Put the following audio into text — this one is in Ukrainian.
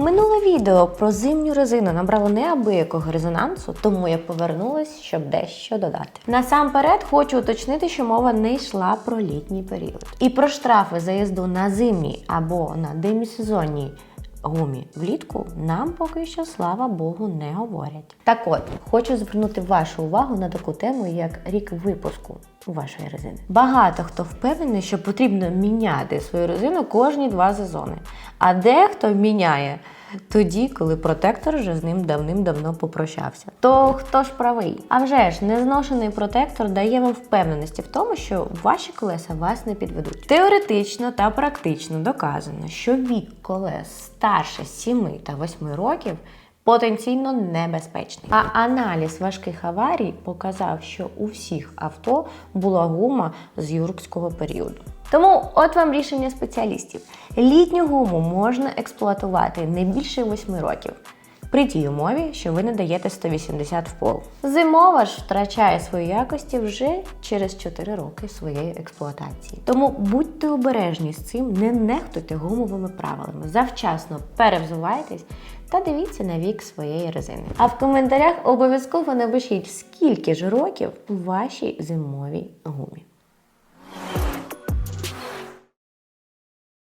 Минуле відео про зимню резину набрало неабиякого резонансу, тому я повернулась, щоб дещо додати. Насамперед хочу уточнити, що мова не йшла про літній період. І про штрафи за їзду на зимній або на демісезонній гумі влітку нам поки що, слава Богу, не говорять. Так от, хочу звернути вашу увагу на таку тему, як рік випуску вашої резини. Багато хто впевнений, що потрібно міняти свою резину кожні два сезони. А дехто міняє тоді, коли протектор вже з ним давним-давно попрощався. То хто ж правий? А вже ж незношений протектор дає вам впевненості в тому, що ваші колеса вас не підведуть. Теоретично та практично доказано, що вік колес старше 7 та 8 років потенційно небезпечний. А аналіз важких аварій показав, що у всіх авто була гума з юркського періоду. Тому от вам рішення спеціалістів: літню гуму можна експлуатувати не більше 8 років. При тій умові, що ви не даєте 180 в пол. Зимова ж втрачає свої якості вже через 4 роки своєї експлуатації. Тому будьте обережні з цим, не нехтуйте гумовими правилами. Завчасно перевзувайтесь та дивіться на вік своєї резини. А в коментарях обов'язково напишіть, скільки ж років у вашій зимовій гумі.